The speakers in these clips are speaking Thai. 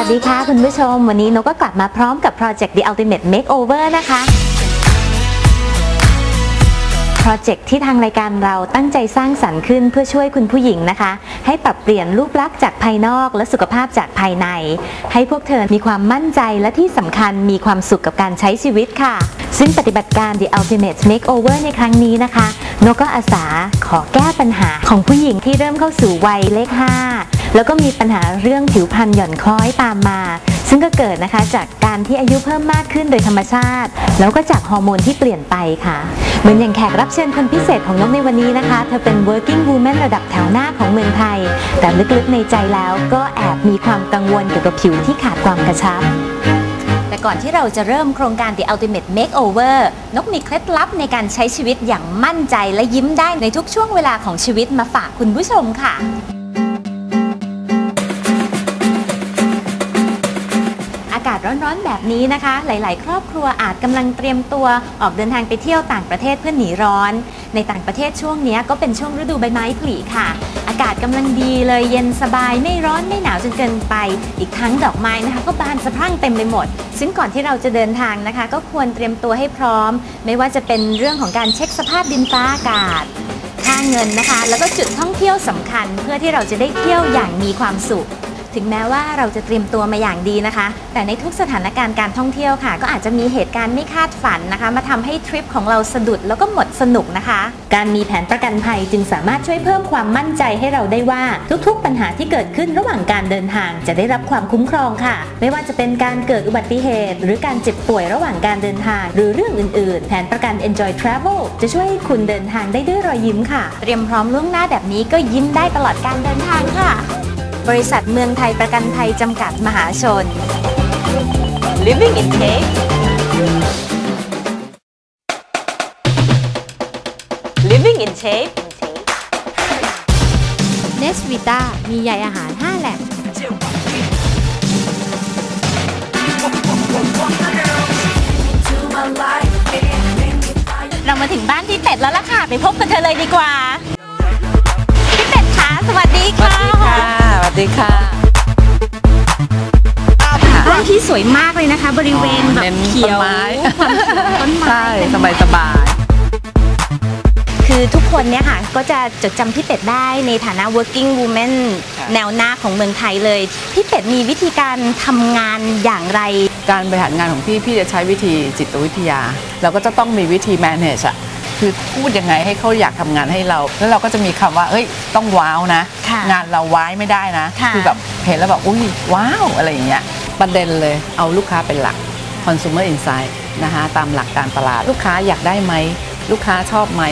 วัสดีค่ะคุณผู้ชม วันนี้นกก็กลับมาพร้อมกับ Project The Ultimate Makeover นะคะโปรเจกต์ที่ทางรายการเราตั้งใจสร้างสรรค์ขึ้นเพื่อช่วยคุณผู้หญิงนะคะ ให้ปรับเปลี่ยนรูปลักษณ์จากภายนอกและสุขภาพจากภายใน ให้พวกเธอมีความมั่นใจและที่สำคัญมีความสุขกับการใช้ชีวิตค่ะ ซึ่งปฏิบัติการ The Ultimate Makeover ในครั้งนี้นะคะ นกก็อาสาขอแก้ปัญหาของผู้หญิงที่เริ่มเข้าสู่วัยเลข 5 แล้วก็มีปัญหาเรื่องผิวพรรณหย่อนคล้อยตามมา ซึ่งก็เกิดนะคะจากการที่อายุเพิ่มมากขึ้นโดยธรรมชาติ แล้วก็จากฮอร์โมนที่เปลี่ยนไปค่ะ เหมือนอย่างแขกรับเชิญคนพิเศษของนกในวันนี้นะคะ เธอเป็น working woman ระดับแถวหน้าของเมืองไทย แต่ลึกๆในใจแล้วก็แอบมีความกังวลเกี่ยวกับผิวที่ขาดความกระชับแต่ก่อนที่เราจะเริ่มโครงการ The Ultimate Makeover นกมีเคล็ดลับในการใช้ชีวิตอย่างมั่นใจและยิ้มได้ในทุกช่วงเวลาของชีวิตมาฝากคุณผู้ชมค่ะ ร้อนๆแบบนี้นะคะ หลาย ๆ ครอบครัวอาจกำลังเตรียมตัวออกเดินทางไปเที่ยวต่างประเทศเพื่อหนีร้อน ในต่างประเทศช่วงนี้ก็เป็นช่วงฤดูใบไม้ผลิค่ะ อากาศกำลังดีเลยเย็นสบายไม่ร้อนไม่หนาวจนเกินไป อีกทั้งดอกไม้นะคะ ก็บานสะพรั่งเต็มไปหมด ซึ่งก่อนที่เราจะเดินทางนะคะ ก็ควรเตรียมตัวให้พร้อม ไม่ว่าจะเป็นเรื่องของการเช็คสภาพดินฟ้าอากาศค่าเงินนะคะ แล้วก็จุดท่องเที่ยวสำคัญเพื่อที่เราจะได้เที่ยวอย่างมีความสุข ถึงแม้ว่าเราจะเตรียมตัวมาอย่างดีนะคะ แต่ในทุกสถานการณ์การท่องเที่ยวค่ะ ก็อาจจะมีเหตุการณ์ไม่คาดฝันนะคะ มาทำให้ทริปของเราสะดุดแล้วก็หมดสนุกนะคะ การมีแผนประกันภัยจึงสามารถช่วยเพิ่มความมั่นใจให้เราได้ว่าทุกๆ ปัญหาที่เกิดขึ้นระหว่างการเดินทาง จะได้รับความคุ้มครองค่ะ ไม่ว่าจะเป็นการเกิดอุบัติเหตุ หรือการเจ็บป่วยระหว่างการเดินทาง หรือเรื่องอื่นๆ แผนประกัน Enjoy Travel จะช่วยให้คุณเดินทางได้ด้วยรอยยิ้มค่ะ เตรียมพร้อมล่วงหน้าแบบนี้ก็ยิ้มได้ตลอดการเดินทางค่ะ บริษัทเมืองไทยประกันภัยจำกัดมหาชน Living in Take Living in Shape เนสวิต้ามีใยอาหาร 5 แหล่ง เรามาถึงบ้านพี่เป็ดแล้วล่ะค่ะ ไปพบกับเธอเลยดีกว่าพี่ เป็ดคะสวัสดีสวัค่ะสดีค่ะ สวัสดีค่ะบ้านที่สวยมากเลยนะคะ บริเวณแบบน้นเขียวต้นไม้ความเขียวต้นไม้ ใช่ สบายสบายคือทุกคนเนี่ยค่ะก็จะจดจำพี่เป็ดได้ในฐานะ working woman แนวหน้าของเมืองไทยเลย พี่เป็ดมีวิธีการทำงานอย่างไร การบริหารงานของพี่พี่จะใช้วิธีจิตวิทยา เราก็จะต้องมีวิธี manage อะ คือพูดยังไงให้เขาอยากทำงานให้เรา แล้วเราก็จะมีคำว่าเอ้ยต้องว้าวนะค่ะงานเราว้ายไม่ได้นะค่ะอแบบเห็นแล้วแบบอุ้ยว้าวอะไรอย่างเงี้ยประเด็นเลยเอาลูกค้าเป็นหลัก consumer insight นะคะตามหลักการตลาดลูกค้าอยากได้ไหม ลูกค้าชอบไหม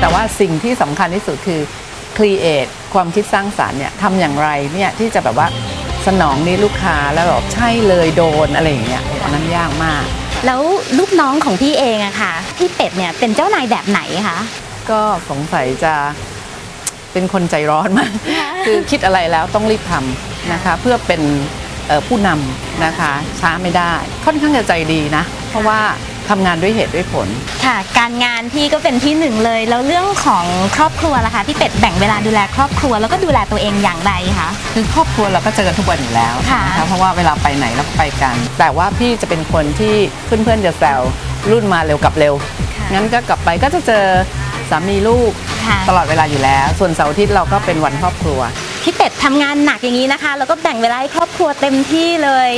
แต่ว่าสิ่งที่สำคัญที่สุดคือ create ความคิดสร้างสารรค์เนี่ยทำอย่างไรเนี่ยที่จะแบบว่าสนองนี้ลูกค้าแล้วแบบใช่เลยโดนอะไรอย่างเงี้ยอันนั้นยากมาก แล้วลูกน้องของพี่เองอะค่ะ พี่เป็ดเนี่ยเป็นเจ้านายแบบไหนคะ ก็สงสัยจะเป็นคนใจร้อนมาก คือคิดอะไรแล้วต้องรีบทำนะคะ เพื่อเป็นเอ่อผู้นำนะคะช้าไม่ได้ ค่อนข้างจะใจดีนะ เพราะว่า ทำงานด้วยเหตุด้วยผล ค่ะ การงานพี่ก็เป็นที่หนึ่งเลย แล้วเรื่องของครอบครัวล่ะคะพี่เป็ดแบ่งเวลาดูแลครอบครัวแล้วก็ดูแลตัวเองอย่างไรคะ คือครอบครัวเราก็เจอกันทุกวันอยู่แล้วค่ะ นะคะเพราะว่าเวลาไปไหนเราก็ไปกัน แต่ว่าพี่จะเป็นคนที่เพื่อนๆจะแซวรุ่นมาเร็วกลับเร็ว ค่ะ งั้นก็กลับไปก็จะเจอ สามีลูกค่ะ ตลอดเวลาอยู่แล้ว ส่วนเสาร์อาทิตย์เราก็เป็นวันครอบครัว พี่เป็ดทำงานหนักอย่างนี้นะคะ แล้วก็แบ่งเวลาให้ครอบครัวเต็มที่เลย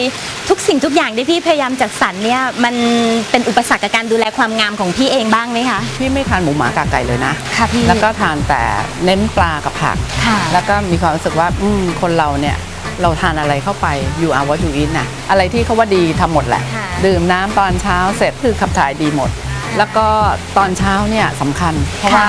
ทุกสิ่งทุกอย่างที่พี่พยายามจัดสรรเนี่ย มันเป็นอุปสรรคกับการดูแลความงามของพี่เองบ้างไหมคะ พี่ไม่ทานหมูหมากากไก่เลยนะค่ะพี่ แล้วก็ทานแต่เน้นปลากับผัก ค่ะ แล้วก็มีความรู้สึกว่าอืมคนเราเนี่ยเราทานอะไรเข้าไปอยู่อาวัตอยู่อินน่ะอะไรที่เขาว่าดีทำหมดแหละ ค่ะ ดื่มน้ำตอนเช้าเสร็จคือขับถ่ายดีหมด แล้วก็ตอนเช้าเนี่ยสำคัญ เพราะว่า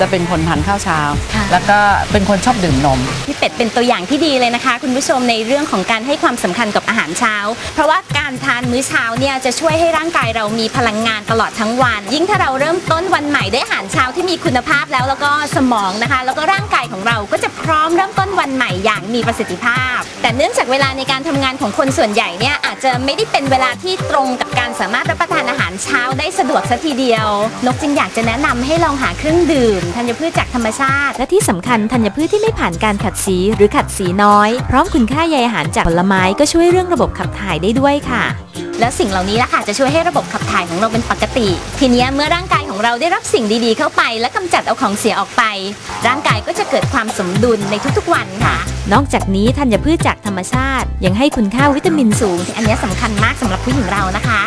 จะเป็นคนทานข้าวเช้าค่ะแล้วก็เป็นคนชอบดื่มนมพี่เป็ดเป็นตัวอย่างที่ดีเลยนะคะ คุณผู้ชมในเรื่องของการให้ความสำคัญกับอาหารเช้า เพราะว่าการทานมื้อเช้าเนี่ยจะช่วยให้ร่างกายเรามีพลังงานตลอดทั้งวัน ยิ่งถ้าเราเริ่มต้นวันใหม่ด้วยอาหารเช้าที่มีคุณภาพแล้วแล้วก็สมองนะคะ แล้วก็ร่างกายของเราก็จะพร้อมเริ่มต้นวันใหม่อย่างมีประสิทธิภาพ แต่เนื่องจากเวลาในการทำงานของคนส่วนใหญ่เนี่ยอาจจะไม่ได้เป็นเวลาที่ตรงกับการสามารถรับประทานอาหารเช้าได้สะดวกสัทีเดียวนกจึงอยากจะแนะนำให้ลองหาเครื่องดื่มธัญพืชจากธรรมชาติ และที่สำคัญธัญพืชที่ไม่ผ่านการขัดสีหรือขัดสีน้อย พร้อมคุณค่าใยอาหารจากผลไม้ก็ช่วยเรื่องระบบขับถ่ายได้ด้วยค่ะ แล้วสิ่งเหล่านี้ละค่ะจะช่วยให้ระบบขับถ่ายของเราเป็นปกติ ทีเนี้ยเมื่อร่างกายของเราได้รับสิ่งดีๆ เข้าไป และกำจัดเอาของเสียออกไป ร่างกายก็จะเกิดความสมดุลในทุกๆวันค่ะนอกจากนี้ธัญพืชจากธรรมชาติ ยังให้คุณค่าวิตามินสูง อันเนี้ยสำคัญมากสำหรับผู้หญิงเรานะคะ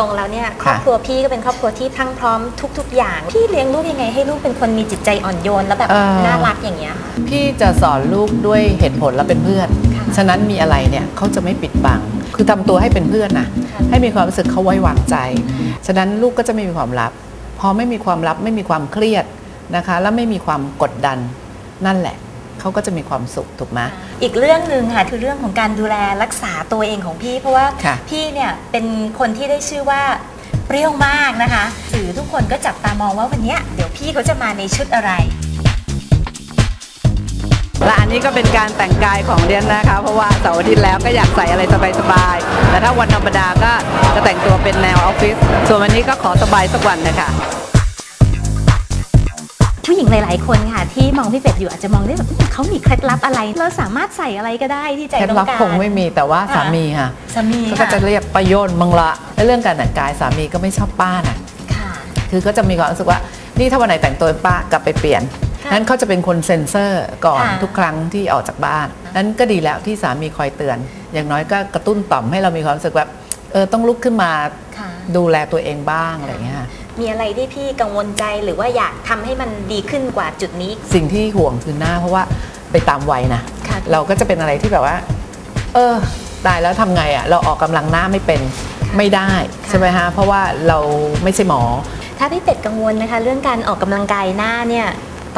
ตรงๆแล้วเนี่ยครอบครัวพี่ก็เป็นครอบครัวที่พรั่งพร้อมทุก ๆ อย่าง พี่เลี้ยงลูกยังไงให้ลูกเป็นคนมีจิตใจอ่อนโยนและแบบเอ่อน่ารักอย่างเงี้ยค่ะพี่จะสอนลูกด้วยเหตุผลและเป็นเพื่อนค่ะฉะนั้นมีอะไรเนี่ยเขาจะไม่ปิดบัง คือทำตัวให้เป็นเพื่อนนะค่ะให้มีความรู้สึกเขาไว้วางใจ ฉะนั้นลูกก็จะไม่มีความลับ พอไม่มีความลับไม่มีความเครียด นะคะ และไม่มีความกดดันนั่นแหละเขาก็จะมีความสุขถูกไหมอีกเรื่องหนึ่งค่ะคือเรื่องของการดูแลรักษาตัวเองของพี่ เพราะว่าค่ะพี่เนี่ยเป็นคนที่ได้ชื่อว่าเปรี้ยวมากนะคะสื่อทุกคนก็จับตามองว่าวันเนี้ยเดี๋ยวพี่เขาจะมาในชุดอะไรและอันนี้ก็เป็นการแต่งกายของเดียนนะคะ เพราะว่าเสาร์อาทิตย์แล้วก็อยากใส่อะไรสบายๆแต่ถ้าวันธรรมดาก็จะแต่งตัวเป็นแนวออฟฟิศส่วนวันนี้ก็ขอสบายสักวันนะคะ ผู้หญิงหลาย ๆ คนค่ะ ที่มองพี่เป็ดอยู่อาจจะมองได้แบบอืมเขามีเคล็ดลับอะไร เราสามารถใส่อะไรก็ได้ที่ใจเคล็ดต้องลับการคงไม่มีแต่ว่าค่ะสามีค่ะสามีก็ค่ะจะเรียกประโยชน์มังละและเรื่องการแต่งกายสามีก็ไม่ชอบป้านะค่ะ คือก็จะมีความรู้สึกว่า นี่ถ้าวันไหนแต่งตัวเป็นป้ากลับไปเปลี่ยน ค่ะนั้นเขาจะเป็นคนเซ็นเซอร์ก่อนค่ะ ทุกครั้งที่ออกจากบ้าน นั้นก็ดีแล้วที่สามีคอยเตือน อย่างน้อยก็กระตุ้นต่อมให้เรามีความรู้สึกแบบเออต้องลุกขึ้นมาค่ะ ดูแลตัวเองบ้างอะไรอย่างเงี้ยค่ะ มีอะไรที่พี่กังวลใจหรือว่าอยากทำให้มันดีขึ้นกว่าจุดนี้ สิ่งที่ห่วงคือหน้าเพราะว่าไปตามวัยนะค่ะเราก็จะเป็นอะไรที่แบบว่า เออตายแล้วทำไงอะ่ะ เราออกกำลังหน้าไม่เป็นไม่ได้ใช่ไหมฮะเพราะว่าเราไม่ใช่หมอ ถ้าพี่เป็ดกังวลนะคะ เรื่องการออกกำลังกายหน้าเนี่ย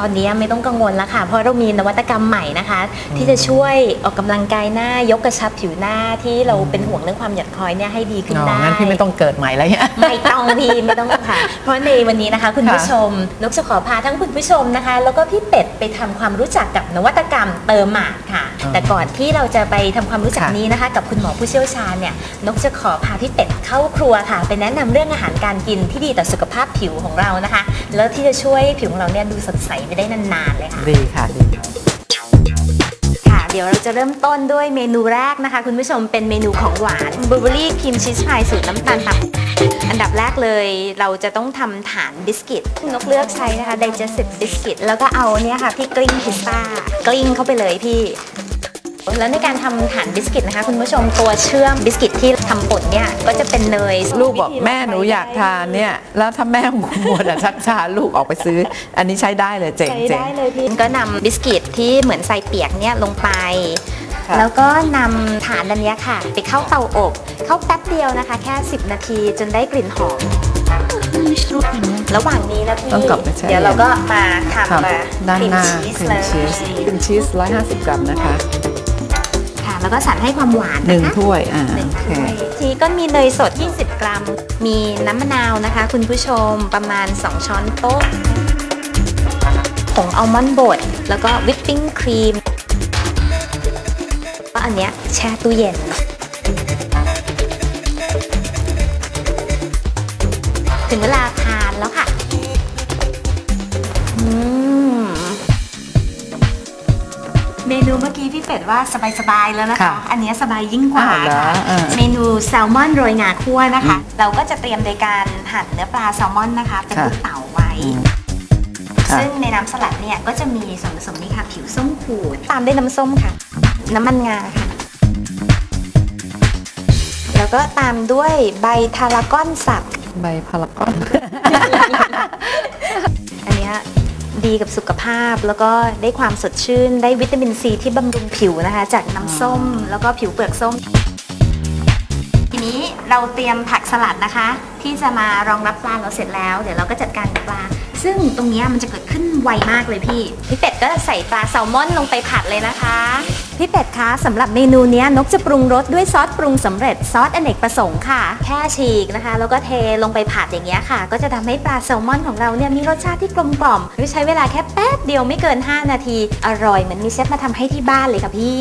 ตอนนี้ไม่ต้องกังวลแล้วค่ะ เพราะเรามีนวัตกรรมใหม่นะคะ ที่จะช่วยออกกำลังกายหน้ายกกระชับผิวหน้าที่เราเป็นห่วงเรื่องความหยัดคอยเนี่ยให้ดีขึ้นอ๋อได้งั้นพี่ไม่ต้องเกิดใหม่แล้วเนี่ยไม่ต้องพี่ไม่ต้องค่ะ เพราะในวันนี้นะคะ คุณผู้ค่ะชมนกจะขอพาทั้งคุณผู้ชมนะคะ แล้วก็พี่เป็ดไปทำความรู้จักกับนวัตกรรมเติมหมากค่ะอ๋อแต่ก่อนที่เราจะไปทำความรู้จักค่ะนี้นะคะ กับคุณหมอผู้เชี่ยวชาญเนี่ยนกจะขอพาพี่เป็ดเข้าครัวค่ะไปแนะนำเรื่องอาหารการกินที่ดีต่อสุขภาพผิวของเรานะคะ แล้วที่จะช่วยให้ผิวของเราเนี่ยดูสดใสไปได้นานๆเลยค่ะดีค่ะดีค่ะ เดี๋ยวเราจะเริ่มต้นด้วยเมนูแรกนะคะ คุณผู้ชมเป็นเมนูของหวานบลูเบอรี่ครีมชีสพายสูตรน้ำตาลต่ำอันดับแรกเลยเราจะต้องทำฐานบิสกิตนกเลือกใช้นะคะ digestive biscuit แล้วก็เอาเนี่ยค่ะพี่กลิ้งพิซซ่ากลิ้งเข้าไปเลยพี่ แล้วในการทำฐานบิสกิตนะคะ คุณผู้ชมตัวเชื่อมบิสกิตที่ทำป่นเนี่ยก็จะเป็นเนยลูกบอกแม่หนูอยากทานเนี่ยแล้วถ้าแม่ของคุณมัวแต่ชักช้าลูกออกไปซื้อ อันนี้ใช้ได้เลยเจ๋งใช้เจ๋งได้เลยพี่ก็นำบิสกิตที่เหมือนใส่เปียกเนี่ยลงไปค่ะแล้วก็นำฐานอันเนี้ยค่ะ ไปเข้าเตาอบ เข้าแป๊บเดียวนะคะ แค่ 10 นาทีจนได้กลิ่นหอม ระหว่างนี้นะพี่ต้องกลับไปแช่เดี๋ยวเราก็มาค่ะทำมาด้านครีมหน้าชีสครีเลมยชีสครีมชีส 150 กรัมนะคะค่ะ แล้วก็สั่นให้ความหวานหนึ่งนะคะถ้วยอ่าหนึ่งโอเคถ้วยทีก็มีเนยสด 20 กรัม มีน้ำมะนาวนะคะ คุณผู้ชมประมาณ 2 ช้อนโต๊ะผงอัลมอนด์บดแล้วก็วิปปิ้งครีมก็อันเนี้ยแช่ตู้เย็นถึงเวลา เมื่อกี้พี่เป็ดว่าสบายๆแล้วนะคะ ค่ะอันเนี้ยสบายยิ่งกว่าอ้าวเหรอค่ะเออ เมนูแซลมอนโรยงาคั่วนะคะ เราก็จะเตรียมโดยการหั่นเนื้อปลาแซลมอนนะคะ เป็นค่ะลูกเต๋าไว้อืมค่ะ ซึ่งในน้ำสลัดเนี่ยก็จะมีส่วนผสมนี้ค่ะ ผิวส้มขูด ตามด้วยน้ำส้มค่ะ น้ำมันงาค่ะ แล้วก็ตามด้วยใบทารากอนสับ ใบพารากอน อันเนี้ย ดีกับสุขภาพ แล้วก็ได้ความสดชื่น ได้วิตามินซีที่บำรุงผิวนะคะ จากน้ำส้มแล้วก็ผิวเปลือกส้ม ทีนี้เราเตรียมผักสลัดนะคะ ที่จะมารองรับปลาเราเสร็จแล้ว เดี๋ยวเราก็จัดการกับปลา ซึ่งตรงเนี้ยมันจะเกิดขึ้นไวมากเลยพี่ พี่เป็ดก็ใส่ปลาแซลมอนลงไปผัดเลยนะคะ พี่เป็ดคะสำหรับเมนูเนี้ยนกจะปรุงรสด้วยซอสปรุงสำเร็จซอสอเนกประสงค์ค่ะ แค่ฉีกนะคะ แล้วก็เทลงไปผัดอย่างเงี้ยค่ะ ก็จะทำให้ปลาแซลมอนของเราเนี่ยมีรสชาติที่กลมกล่อมใช้เวลาแค่แป๊บเดียวไม่เกิน 5 นาที อร่อยเหมือนมีเชฟมาทำให้ที่บ้านเลยค่ะพี่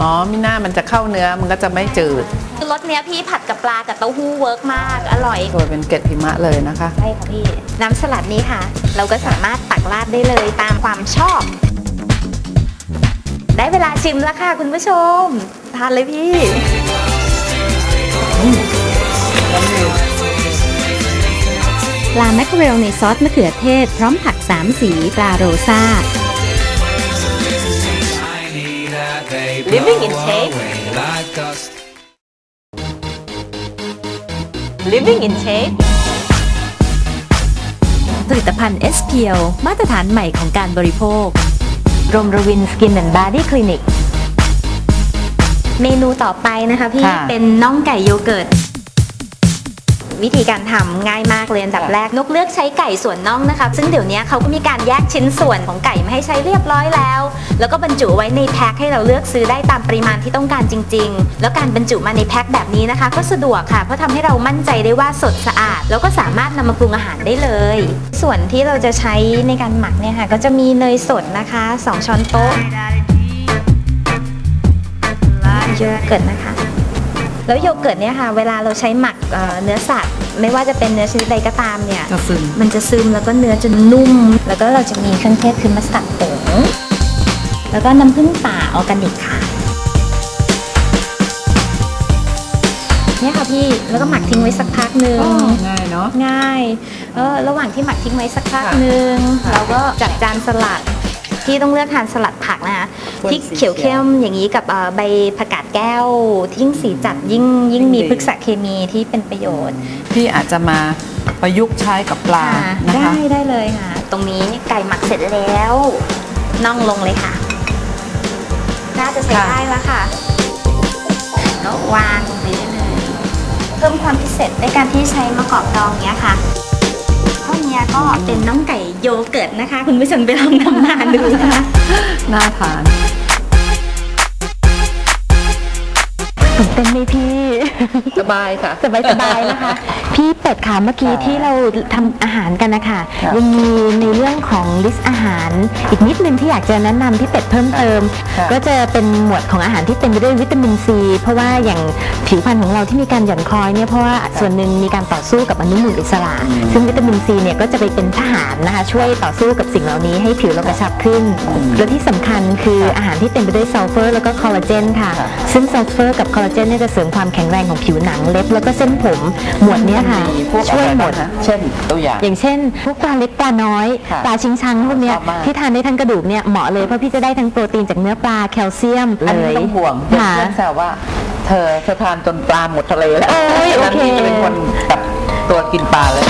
อ๋อมิน่ามันจะเข้าเนื้อมันก็จะไม่จืดคือรสเนี้ยพี่ผัดกับปลากับเต้าหู้เวิร์กมาก อร่อยโรยเป็นเกล็ดหิมะเลยนะคะ ใช่ค่ะพี่ น้ำสลัดนี้ค่ะ เราก็สามารถตักราดได้เลยตามความชอบ ได้เวลาชิมแล้วค่ะ คุณผู้ชม ทานเลยพี่ปลาแมคเคอเรลในซอสมะเขือเทศ พร้อมผักสามสีปลาโรซา Living in shape Living in shape ผลิตภัณฑ์ s p l มาตรฐานใหม่ของการบริโภค รมรวินสกินแอนด์บาร์ดี้คลินิก เมนูต่อไปนะคะพี่ ค่ะ เป็นน่องไก่โยเกิร์ต วิธีการทำง่ายมากเลยอันดับแรกนกเลือกใช้ไก่ส่วนน่องนะคะซึ่งเดี๋ยวนี้เขาก็มีการแยกชิ้นส่วนของไก่มาให้ใช้เรียบร้อยแล้ว แล้วก็บรรจุไว้ในแพ็คให้เราเลือกซื้อได้ตามปริมาณที่ต้องการจริง ๆ แล้วการบรรจุมาในแพ็คแบบนี้นะคะ ก็สะดวกค่ะ เพราะทำให้เรามั่นใจได้ว่าสดสะอาด แล้วก็สามารถนำมาปรุงอาหารได้เลย ส่วนที่เราจะใช้ในการหมักเนี่ยค่ะก็จะมีเนยสดนะคะ 2 ช้อนโต๊ะโยเกิร์ตนะคะ แล้วโยเกิร์ตเนี่ยค่ะ เวลาเราใช้หมักเอ่อเนื้อสัตว์ ไม่ว่าจะเป็นเนื้อชนิดใดก็ตามเนี่ยจะซึมมันจะซึมแล้วก็เนื้อจะนุ่ม แล้วก็เราจะมีเครื่องเทศคือมัสตาร์ดผงแล้วก็น้ำผึ้งป่าออร์แกนิกค่ะเนี่ยค่ะพี่แล้วก็หมักทิ้งไว้สักพักหนึ่งง่ายเนาะง่ายเออระหว่างที่หมักทิ้งไว้สักพักค่ะหนึ่งค่ะเราก็จัดจานสลัดที่ต้องเลือกทานสลัดผัก นะคะควรที่สีเขียวเขีเข้ยวมอย่างนี้กับเอ่อใบผักกาดแก้วที่ยิ่งสีจัดยิ่งยิ่งมียิ่งดีพฤกษเคมีที่เป็นประโยชน์พี่อาจจะมาประยุกต์ใช้กับปลาค่ะนะได้คะได้เลยค่ะ ตรงนี้ไก่หมักเสร็จแล้วน่องลงเลยค่ะ น่าจะใช้ค่ะได้แล้วค่ะก็วางลงไปได้เลย เพิ่มความพิเศษด้วยการที่ใช้มะกอกดองเนี้ยค่ะ เท่านี้ก็เป็นน้องไก่โยเกิร์ตนะคะ คุณผู้ชมไปลองทำทานดูนะคะน่าทานตื่นเต้นไหมพี่ สบายค่ะ สบายสบายๆนะคะ พี่ เป็ดค่ะเมื่อกี้ที่เราทำอาหารกันนะคะครับยังมีในเรื่องของลิสต์อาหาร อีกนิดนึงที่อยากจะแนะนำพี่เป็ดเพิ่มเติมครับก็จะเป็นหมวดของอาหารที่เต็มไปด้วยวิตามินซีเพราะว่าอย่างผิวพรรณของเราที่มีการหย่อนคล้อยเนี่ยเพราะว่าส่วนหนึ่งมีการต่อสู้กับอนุมูลอิสระ ซึ่งวิตามินซีเนี่ยก็จะไปเป็นทหารนะคะช่วยต่อสู้กับสิ่งเหล่านี้ให้ผิวเรากระชับขึ้น และที่สำคัญคืออาหารที่เต็มไปด้วยซัลเฟอร์แล้วก็คอลลาเจนค่ะครับซึ่งซัลเฟอร์กับคอลลาเจนเนี่ยจะเสริมความแข็งแรงของผิวหนังเล็บแล้วก็เส้นผมหมวดเนี้ยค่ะมีพวกช่วยหมดอะไรบ้างคะเช่นตัวอย่าง อย่างเช่น พวกปลาเล็กปลาน้อยค่ะปลาชิงชังพวกเนี้ยชอบมากที่ทานได้ทั้งกระดูกเนี่ยเหมาะเลยเพราะพี่จะได้ทั้งโปรตีนจากเนื้อปลาแคลเซียมอันเลนี้ยต้องห่วงเพื่ค่ะอนแซวว่า เธอเธอทานจนปลาหมดทะเลแล้วโอ้ยฉะนั้นโอเคพี่จะเป็นคนแบบตัวกินปลาเลย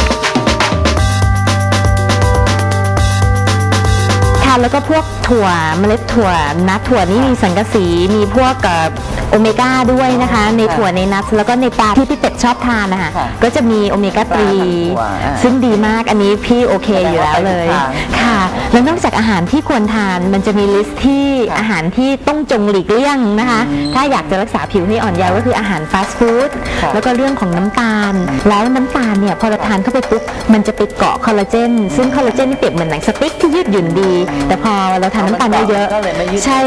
ค่ะแล้วก็พวกถั่วเมล็ดถั่วนัทถั่วนี่มีสังกะสีมีพวกเอ่อ โอเมก้าด้วยนะคะ ในถั่วในนัทแล้วก็ในปลาที่พี่เป็ดชอบทานนะคะค่ะก็จะมีโอเมก้าปลาทั้งถั่วอ่า3ซึ่งดีมากอันนี้พี่โอเคอยู่แล้วเลย แสดงว่าไปถูกทางค่ะ แล้วนอกจากอาหารที่ควรทานมันจะมีลิสต์ที่ค่ะอาหารที่ต้องจงหลีกเลี่ยงนะคะอืมถ้าอยากจะรักษาผิวให้อ่อนเยาว์ก็คืออาหารฟาสต์ฟู้ดค่ะแล้วก็เรื่องของน้ำตาล แล้วน้ำตาลเนี่ยพอเราทานเข้าไปปุ๊บมันจะไปเกาะคอลลาเจนซึ่งคอลลาเจนนี่เปรียบเหมือนหนังสติ๊กที่ยืดหยุ่นดี แต่พอเราทานน้ำตาลเยอะก็เลยไม่ยืดๆใช่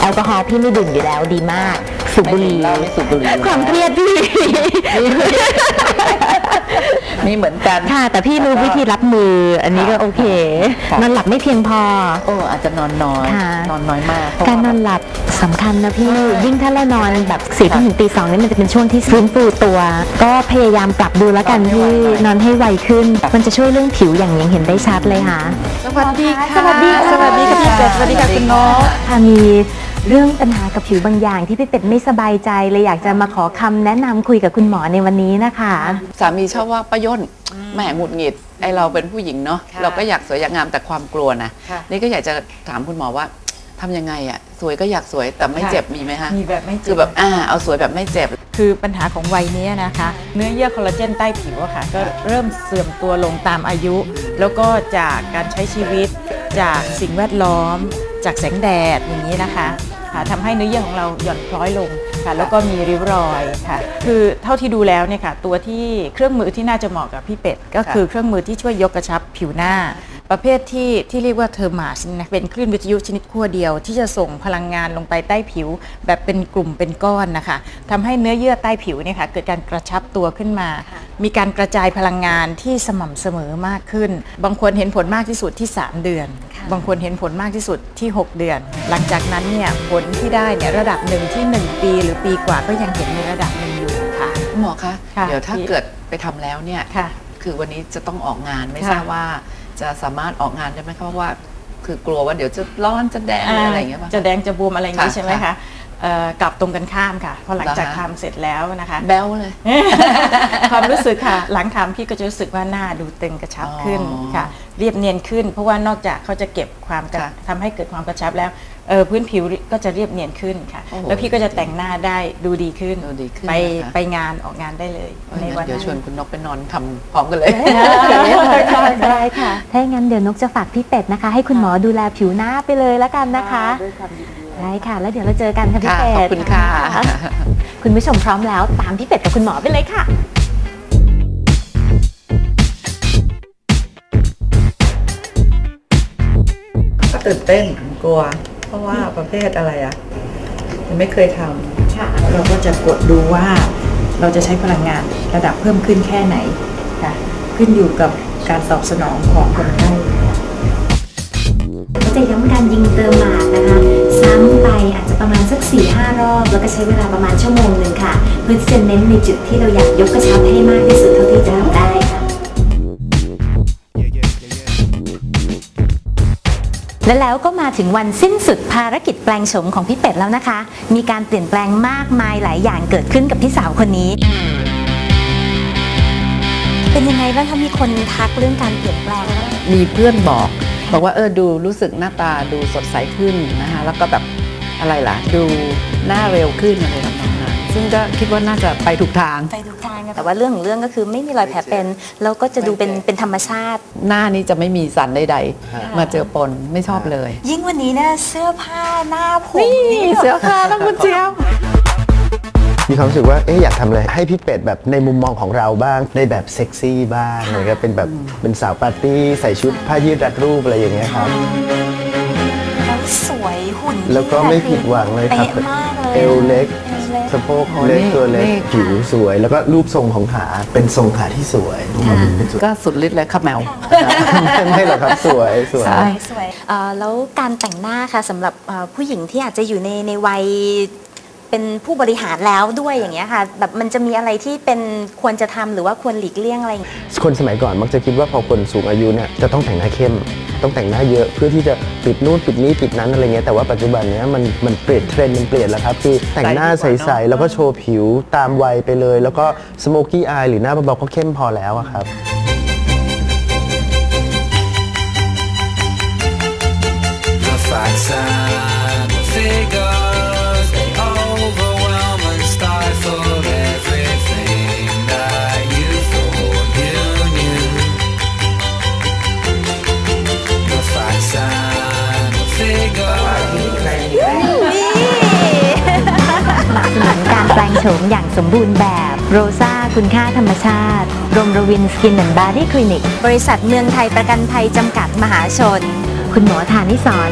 แอลกอฮอล์พี่ไม่ดื่มอยู่แล้วดีมากสูบบุหรี่ไม่ดื่มเหล้าไม่สูบบุหรี่ความเครียดพี่มีเหมือนกันค่ะ แต่พี่รู้วิธีรับมือ อันนี้ก็โอเคค่ะนอนหลับไม่เพียงพอโอ้อาจจะนอนน้อยค่ะนอนน้อยมากเพะการนอนหลับสำคัญนะพี่ยิ่งถ้าเรานอนแบบสี่ทุ่มถึงตีสองนี่มันจะเป็นช่วงที่ฟื้นฟูตัว ก็พยายามปรับดูแล้วกันพี่นอนให้ไวขึ้น มันจะช่วยเรื่องผิวอย่างยังเห็นได้ชัดเลยค่ะสวัสดีค่ะสวัสดีค่ะสวัสดีค่ะพี่เป็ดสวัสดีค่ะคุณนกค่ะมี เรื่องปัญหากับผิวบางอย่างที่พี่เป็ดไม่สบายใจเลยอยากจะมาขอคำแนะนำคุยกับคุณหมอในวันนี้นะคะ สามีชอบว่าป้าย่นแหมหงุดหงิดไอเราเป็นผู้หญิงเนาะค่ะเราก็อยากสวยอยากงามแต่ความกลัวนะค่ะนี่ก็อยากจะถามคุณหมอว่าทำยังไงอะสวยก็อยากสวยแต่ไม่ค่ะเจ็บมีไหมฮะมีแบบไม่เจ็คือแบบอ่าเอาสวยแบบไม่เจ็บ คือปัญหาของวัยเนี้ยนะคะ เนื้อเยื่อคอลลาเจนใต้ผิวอะค่ะ ก็เริ่มเสื่อมตัวลงตามอายุ แล้วก็จากการใช้ชีวิต จากสิ่งแวดล้อม จากแสงแดดอย่างนี้นะคะ ค่ะทำให้เนื้อเยื่อของเราหย่อนคล้อยลงค่ะแล้วก็มีริ้วรอยค่ะ คือเท่าที่ดูแล้วเนี่ยค่ะตัวที่เครื่องมือที่น่าจะเหมาะกับพี่เป็ด ก็คือเครื่องมือที่ช่วยยกกระชับผิวหน้า ประเภทที่ที่เรียกว่าเทอร์มาสนะเป็นคลื่นวิทยุชนิดขั้วเดียว ที่จะส่งพลังงานลงไปใต้ผิว แบบเป็นกลุ่มเป็นก้อนนะคะทำให้เนื้อเยื่อใต้ผิวเนี่ยค่ะเกิดการกระชับตัวขึ้นมา มีการกระจายพลังงานที่สม่ำเสมอมากขึ้น บางคนเห็นผลมากที่สุดที่ 3 เดือน บางคนเห็นผลมากที่สุดที่ 6 เดือน หลังจากนั้นเนี่ยผลที่ได้เนี่ยระดับหนึ่งที่ 1 ปีหรือปีกว่าก็ยังเห็นในระดับหนึ่งอยู่ค่ะคุณหมอคะค่ะเดี๋ยวถ้าเกิดไปทำแล้วเนี่ยค่ะคือวันนี้จะต้องออกงานไม่ค่ะทราบว่าจะสามารถออกงานได้ไหมคะเพราะว่าคือกลัวว่าเดี๋ยวจะร้อนจะแดงหรืออะไรอย่างเงี้ยป่ะจะแดงจะบวมอะไรอย่างนี้ค่ะใช่ไหมคะเอ่อ กลับตรงกันข้ามค่ะพอหลังจากเหรอคะทำเสร็จแล้วนะคะ แบ้วเลย ความรู้สึกค่ะ หลังทำพี่ก็จะรู้สึกว่าหน้าดูตึงกระชับขึ้นอ๋อค่ะ เรียบเนียนขึ้น เพราะว่านอกจากเขาจะเก็บความกระค่ะทำให้เกิดความกระชับแล้วเออพื้นผิวก็จะเรียบเนียนขึ้นค่ะโอ้โหแล้วพี่ก็จะแต่งหน้าได้ดูดีขึ้นดูดีขึ้นไปนะคะไปงานออกงานได้เลยในวันเดี๋ยวนั้นชวนคุณนกไปนอนทำพร้อมกันเลยได้ค่ะ ถ้าอย่างนั้นเดี๋ยวนกจะฝากพี่เป็ดนะคะ ให้คุณหมอดูแลผิวหน้าไปเลยแล้วกันนะคะด้วยความยินดี ได้ค่ะ แล้วเดี๋ยวเราเจอกันค่ะพี่ค่ะเป็ดขอบคุณค่ะ คุณผู้ชมพร้อมแล้วตามพี่เป็ดกับคุณหมอไปเลยค่ะก็ตื่นเต้นกลัว เพราะว่าประเภทอะไรอะยังไม่เคยทำค่ะเราก็จะกดดูว่าเราจะใช้พลังงานระดับเพิ่มขึ้นแค่ไหนค่ะขึ้นอยู่กับการตอบสนองของคนไข้ก็จะย้ำการยิงเติมหมากนะคะ ซ้ำไปอาจจะประมาณสัก4-5รอบ แล้วก็ใช้เวลาประมาณชั่วโมงหนึ่งค่ะ เพื่อที่จะเน้นในจุดที่เราอยากยกกระชับให้มากที่สุดเท่าที่จะทำได้ค่ะและแล้วก็มาถึงวันสิ้นสุดภารกิจแปลงโฉมของพี่เป็ดแล้วนะคะ มีการเปลี่ยนแปลงมากมายหลายอย่างเกิดขึ้นกับพี่สาวคนนี้ เป็นยังไงบ้างคะมีคนทักเรื่องการเปลี่ยนแปลงบ้างมีเพื่อนบอก บอกว่าเออดูรู้สึกหน้าตาดูสดใสขึ้นนะคะแล้วก็แบบอะไรล่ะ ดูหน้าเร็วขึ้นอะไรทำนองนั้นซึ่งก็คิดว่าน่าจะไปถูกทาง ไปทุกทางแต่ว่าเรื่องของเรื่องก็คือไม่มีรอยแผลเป็นแล้วก็จะดูเป็นเป็นธรรมชาติ หน้านี้จะไม่มีสันใดๆ มาเจอปนไม่ชอบเลย ยิ่งวันนี้เนี่ยเสื้อผ้าหน้าผมนี่เสื้อผ้าแล้วคุณเจียว มีความรู้สึกว่าเอ๊ะอยากทำอะไรให้พี่เป็ดแบบในมุมมองของเราบ้างในแบบเซ็กซี่บ้างอะไรเงี้ยเป็นแบบเป็นสาวปาร์ตี้ใส่ชุดผ้ายืดรัดรูปอะไรอย่างเงี้ยครับ แล้วสวยหุ่นแล้วก็ไม่ผิดหวังเลยครับ เป๊ะมากเลยเอวเล็กเอวเล็กสะโพกเล็กนี่ตัวเล็กนี่ผิวสวย แล้วก็รูปทรงของขาเป็นทรงขาที่สวยเป็นสวยก็สุดฤทธิ์เลยขับแมวไม่หรอกครับสวยสวยใช่สวยเอ่อแล้วการแต่งหน้าค่ะสำหรับเอ่อผู้หญิงที่อาจจะอยู่ในในวัย เป็นผู้บริหารแล้วด้วยอย่างเงี้ยค่ะแบบมันจะมีอะไรที่เป็นควรจะทำหรือว่าควรหลีกเลี่ยงอะไรคนสมัยก่อนมักจะคิดว่าพอคนสูงอายุเนี่ยจะต้องแต่งหน้าเข้ม ต้องแต่งหน้าเยอะเพื่อที่จะปิดนู่นปิดนี่ปิดนั้นอะไรเงี้ยแต่ว่าปัจจุบันเนี้ยมันมันเปลี่ยนเทรนด์มันเปลี่ยนแล้วครับคือแต่งหน้าใสๆแล้วก็โชว์ผิวตามวัยไปเลย แล้วก็สโมกี้อายหรือหน้าเบาๆก็เข้มพอแล้วครับ โฉมอย่างสมบูรณ์แบบโรซาคุณค่าธรรมชาติรมรวินสกินแอนด์บาร์ดี้คลินิก บริษัทเมืองไทยประกันภัยจำกัดมหาชน คุณหมอฐานิสอน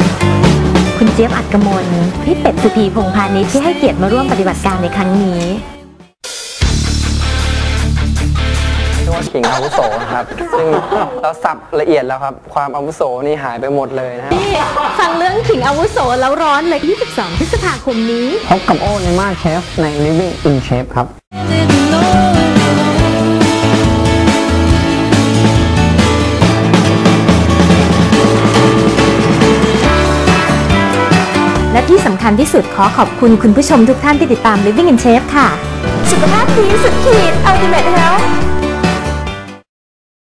คุณเจี๊ยบอัดกมลพี่เป็ดสุธีพงพาณิชย์ที่ให้เกียรติมาร่วมปฏิบัติการในครั้งนี้ รียกว่าขิงอาวุโสครับ ซึ่งเราสับละเอียดแล้วครับ ความอาวุโสนี่หายไปหมดเลยนะฮะฟังเรื่องขิงอาวุโสแล้วร้อนเลย 22 พฤษภาคมนี้ พบกับโอ้ในมาเชฟใน Living in Shape ครับ และที่สำคัญที่สุดขอขอบคุณคุณผู้ชมทุกท่านที่ติดตาม Living in Shape ค่ะ สุขภาพดีสุดขีด Ultimate Health